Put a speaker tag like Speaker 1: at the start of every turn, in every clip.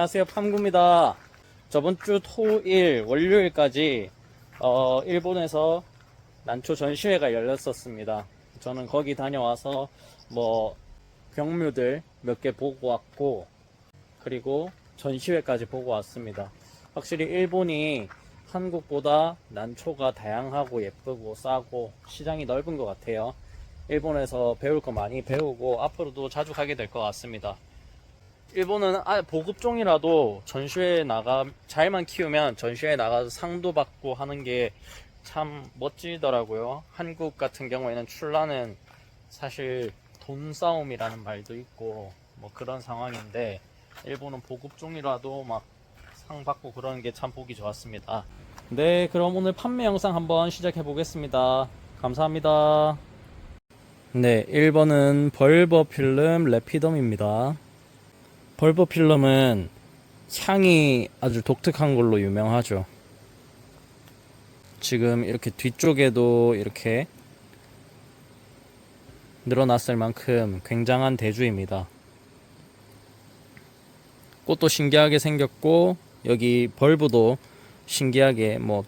Speaker 1: 안녕하세요. 팜구입니다. 저번 주 토일, 월요일까지, 어, 일본에서 난초 전시회가 열렸었습니다. 저는 거기 다녀와서, 뭐, 병묘들 몇 개 보고 왔고, 그리고 전시회까지 보고 왔습니다. 확실히 일본이 한국보다 난초가 다양하고 예쁘고 싸고 시장이 넓은 것 같아요. 일본에서 배울 거 많이 배우고 앞으로도 자주 가게 될 것 같습니다. 일본은 아, 보급종이라도 전시회에 나가 잘만 키우면 전시회에 나가서 상도 받고 하는 게 참 멋지더라고요. 한국 같은 경우에는 출라는 사실 돈 싸움이라는 말도 있고 뭐 그런 상황인데 일본은 보급종이라도 막 상 받고 그러는 게 참 보기 좋았습니다. 네, 그럼 오늘 판매 영상 한번 시작해 보겠습니다. 감사합니다. 네, 1번은 벌버 필름 레피덤입니다. 벌버 필름은 향이 아주 독특한 걸로 유명하죠. 지금 이렇게 뒤쪽에도 이렇게 늘어났을 만큼 굉장한 대주입니다. 꽃도 신기하게 생겼고 여기 벌브도 신기하게 뭐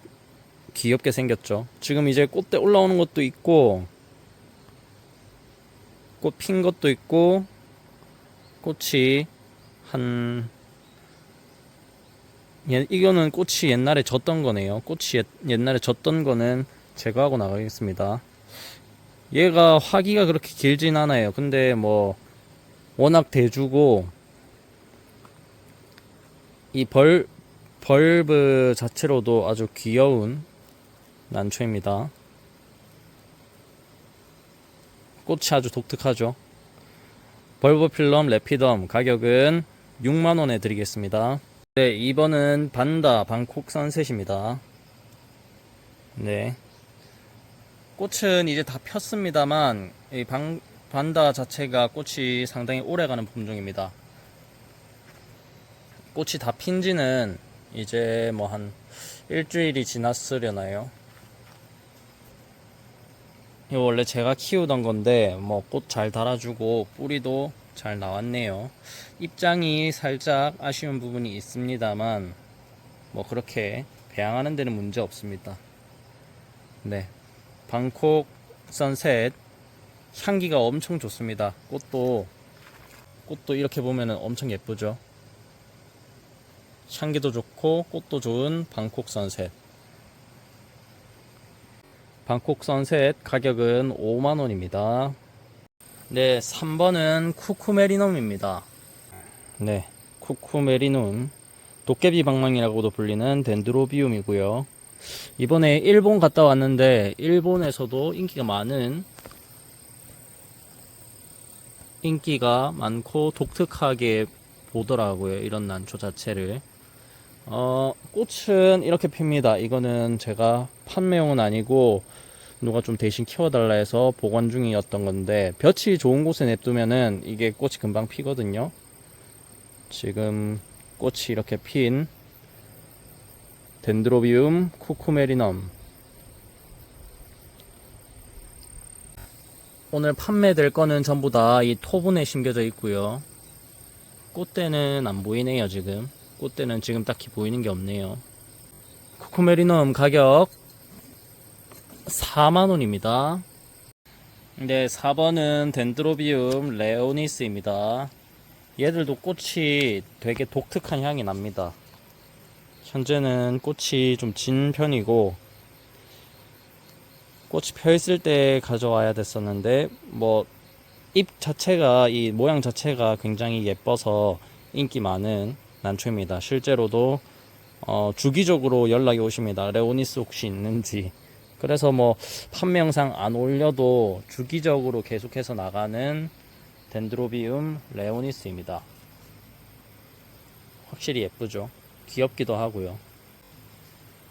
Speaker 1: 귀엽게 생겼죠. 지금 이제 꽃대 올라오는 것도 있고 꽃 핀 것도 있고 꽃이 한 예, 이거는 꽃이 옛날에 졌던 거네요. 꽃이 옛, 옛날에 졌던 거는 제거하고 나가겠습니다. 얘가 화기가 그렇게 길진 않아요. 근데 뭐 워낙 대주고 이 벌, 벌브 자체로도 아주 귀여운 난초입니다. 꽃이 아주 독특하죠. 벌브 필럼 레피덤 가격은 6만원에 드리겠습니다. 네, 2번은 반다 방콕 선셋입니다. 네. 꽃은 이제 다 폈습니다만, 이 방, 반다 자체가 꽃이 상당히 오래 가는 품종입니다. 꽃이 다 핀지는 이제 뭐 한 일주일이 지났으려나요? 이거 원래 제가 키우던 건데 뭐 꽃 잘 달아주고 뿌리도 잘 나왔네요. 입장이 살짝 아쉬운 부분이 있습니다만 뭐 그렇게 배양하는 데는 문제 없습니다. 네. 방콕 선셋 향기가 엄청 좋습니다. 꽃도 꽃도 이렇게 보면은 엄청 예쁘죠. 향기도 좋고 꽃도 좋은 방콕 선셋. 방콕 선셋 가격은 5만 원입니다. 네, 3번은 쿠쿠메리놈입니다. 네, 쿠쿠메리눔. 도깨비 방망이라고도 불리는 덴드로비움이고요. 이번에 일본 갔다 왔는데 일본에서도 인기가 많은 인기가 많고 독특하게 보더라고요. 이런 난초 자체를. 어, 꽃은 이렇게 핍니다. 이거는 제가 판매용은 아니고 누가 좀 대신 키워달라 해서 보관 중이었던 건데 볕이 좋은 곳에 냅두면은 이게 꽃이 금방 피거든요. 지금 꽃이 이렇게 핀 덴드로비움 쿠쿠메리넘 오늘 판매될 거는 전부 다 이 토분에 심겨져 있고요. 꽃대는 안 보이네요, 지금. 꽃대는 지금 딱히 보이는 게 없네요. 쿠쿠메리넘 가격 4만원입니다. 네, 4번은 덴드로비움 레오니스입니다. 얘들도 꽃이 되게 독특한 향이 납니다. 현재는 꽃이 좀 진 편이고, 꽃이 펴 있을 때 가져와야 됐었는데, 뭐, 잎 자체가, 이 모양 자체가 굉장히 예뻐서 인기 많은 난초입니다. 실제로도, 어, 주기적으로 연락이 오십니다. 레오니스 혹시 있는지. 그래서 뭐 판매 영상 안 올려도 주기적으로 계속해서 나가는 덴드로비움 레오니스입니다. 확실히 예쁘죠. 귀엽기도 하고요.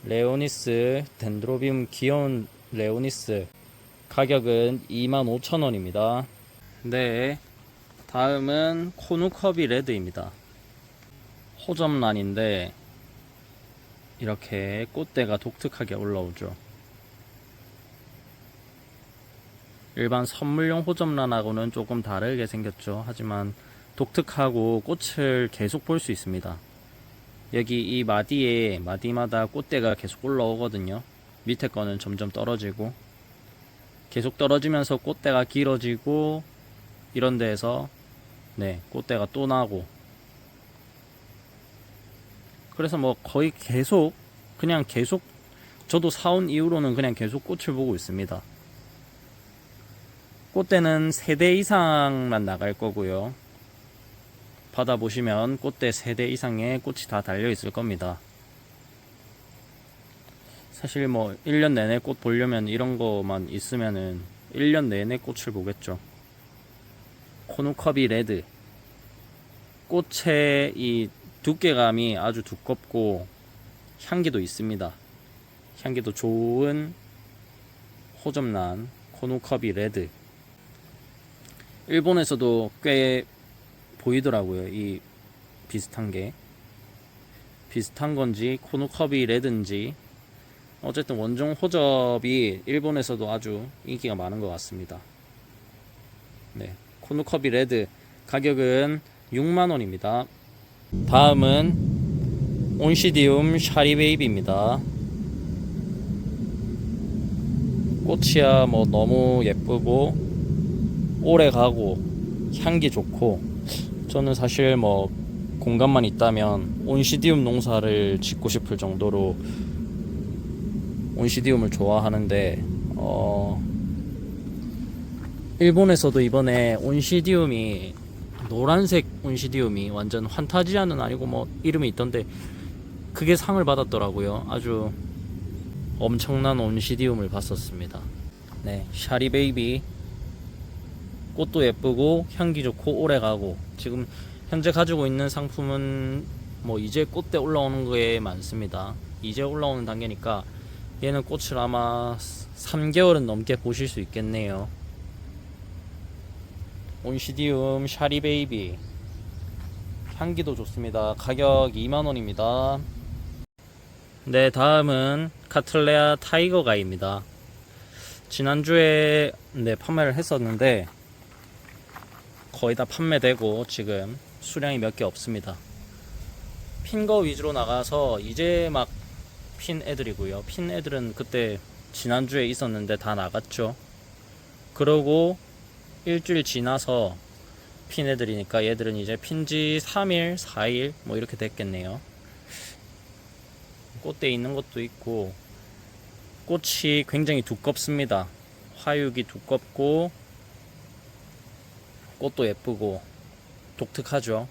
Speaker 1: 레오니스 덴드로비움 귀여운 레오니스 가격은 25,000원입니다. 네. 다음은 코누커비 레드입니다. 호접란인데 이렇게 꽃대가 독특하게 올라오죠. 일반 선물용 호접란하고는 조금 다르게 생겼죠. 하지만 독특하고 꽃을 계속 볼 수 있습니다. 여기 이 마디에 마디마다 꽃대가 계속 올라오거든요. 밑에 거는 점점 떨어지고 계속 떨어지면서 꽃대가 길어지고 이런 데에서 네 꽃대가 또 나고 그래서 뭐 거의 계속 그냥 계속 저도 사온 이후로는 그냥 계속 꽃을 보고 있습니다. 꽃대는 3대 이상만 나갈 거고요. 받아보시면 꽃대 3대 이상의 꽃이 다 달려 있을 겁니다. 사실 뭐 1년 내내 꽃 보려면 이런 거만 있으면은 1년 내내 꽃을 보겠죠. 코누커비 레드. 꽃의 이 두께감이 아주 두껍고 향기도 있습니다. 향기도 좋은 호접란 코누커비 레드. 일본에서도 꽤 보이더라고요. 이 비슷한 게. 비슷한 건지 코누커비 레드인지 어쨌든 원종 호접이 일본에서도 아주 인기가 많은 것 같습니다. 네, 코누커비 레드 가격은 6만원입니다. 다음은 온시디움 샤리베이비입니다. 꽃이야 뭐 너무 예쁘고 오래 가고 향기 좋고 저는 사실 뭐 공간만 있다면 온시디움 농사를 짓고 싶을 정도로 온시디움을 좋아하는데 어 일본에서도 이번에 온시디움이 노란색 온시디움이 완전 환타지아는 아니고 뭐 이름이 있던데 그게 상을 받았더라고요. 아주 엄청난 온시디움을 봤었습니다. 네, 샤리 베이비 꽃도 예쁘고 향기 좋고 오래 가고 지금 현재 가지고 있는 상품은 뭐 이제 꽃대 올라오는 거에 많습니다. 이제 올라오는 단계니까 얘는 꽃을 아마 3개월은 넘게 보실 수 있겠네요. 온시디움 샤리베이비 향기도 좋습니다. 가격 2만원입니다. 네, 다음은 카틀레아 타이거가입니다. 지난주에 네, 판매를 했었는데 거의 다 판매되고 지금 수량이 몇 개 없습니다. 핀 거 위주로 나가서 이제 막 핀 애들이고요. 핀 애들은 그때 지난주에 있었는데 다 나갔죠. 그러고 일주일 지나서 핀 애들이니까 얘들은 이제 핀지 3일, 4일 뭐 이렇게 됐겠네요. 꽃대 있는 것도 있고 꽃이 굉장히 두껍습니다. 화육이 두껍고 꽃도 예쁘고 독특하죠.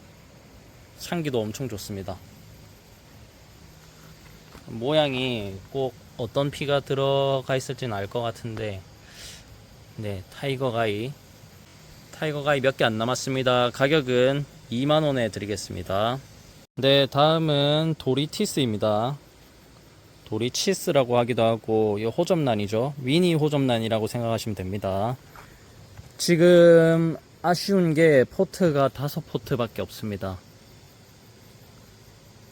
Speaker 1: 향기도 엄청 좋습니다. 모양이 꼭 어떤 피가 들어가 있을지는 알 것 같은데 네 타이거 가이. 타이거 가이 몇 개 안 남았습니다. 가격은 2만원에 드리겠습니다. 네 다음은 도리티스입니다. 도리치스라고 하기도 하고 이 호접란이죠. 위니 호접란이라고 생각하시면 됩니다. 지금 아쉬운 게 포트가 다섯 포트밖에 없습니다.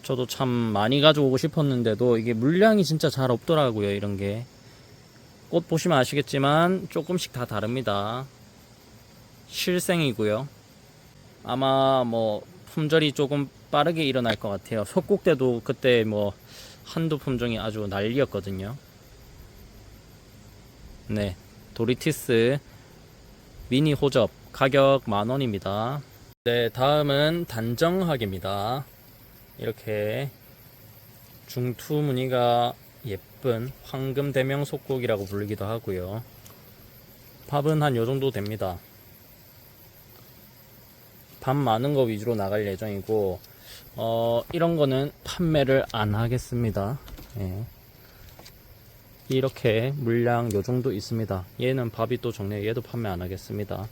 Speaker 1: 저도 참 많이 가져오고 싶었는데도 이게 물량이 진짜 잘 없더라고요 이런 게. 꽃 보시면 아시겠지만 조금씩 다 다릅니다. 실생이고요. 아마 뭐 품절이 조금 빠르게 일어날 것 같아요. 속국 때도 그때 뭐 한두 품종이 아주 난리였거든요. 네 도리티스 미니 호접 가격 만원입니다 네 다음은 단정학입니다 이렇게 중투 무늬가 예쁜 황금 대명 속국이라고 불리기도 하고요. 밥은 한 요 정도 됩니다. 밥 많은 거 위주로 나갈 예정이고 어, 이런 거는 판매를 안 하겠습니다. 예. 이렇게 물량 요 정도 있습니다. 얘는 밥이 또 적네. 얘도 판매 안 하겠습니다.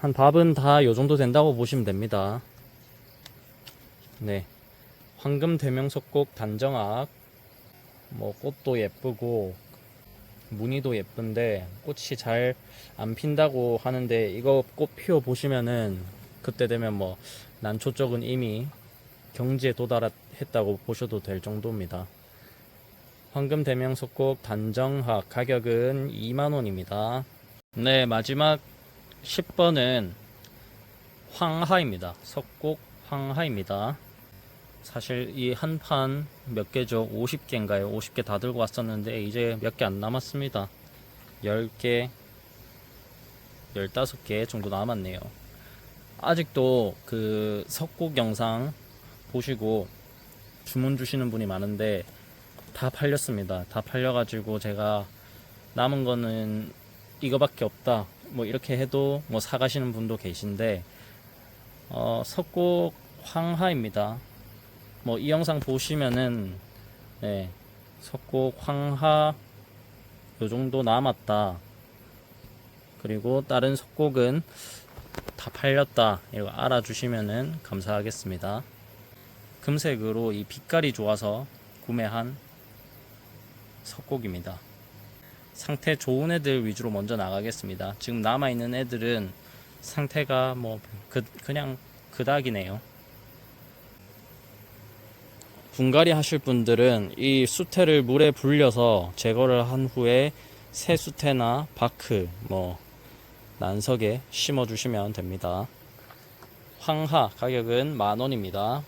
Speaker 1: 한 밥은 다 요 정도 된다고 보시면 됩니다. 네. 황금 대명석곡 단정악. 뭐 꽃도 예쁘고 무늬도 예쁜데 꽃이 잘 안 핀다고 하는데 이거 꽃 피워 보시면은 그때 되면 뭐 난초 쪽은 이미 경지에 도달했다고 보셔도 될 정도입니다. 황금 대명석곡 단정학 가격은 2만 원입니다. 네, 마지막 10번은 황하입니다. 석곡 황하입니다. 사실 이 한 판 몇 개죠? 50개인가요? 50개 다 들고 왔었는데 이제 몇 개 안 남았습니다. 10개, 15개 정도 남았네요. 아직도 그 석곡 영상 보시고 주문 주시는 분이 많은데 다 팔렸습니다. 다 팔려가지고 제가 남은 거는 이거밖에 없다. 뭐 이렇게 해도 뭐 사가시는 분도 계신데 어, 석곡 황하입니다. 뭐 이 영상 보시면은 네, 석곡 황하 요 정도 남았다. 그리고 다른 석곡은 다 팔렸다. 이거 알아주시면은 감사하겠습니다. 금색으로 이 빛깔이 좋아서 구매한 석곡입니다. 상태 좋은 애들 위주로 먼저 나가겠습니다. 지금 남아있는 애들은 상태가 뭐 그, 그냥 그닥이네요. 분갈이 하실 분들은 이 수태를 물에 불려서 제거를 한 후에 새 수태나 바크 뭐 난석에 심어 주시면 됩니다. 황하 가격은 만 원입니다.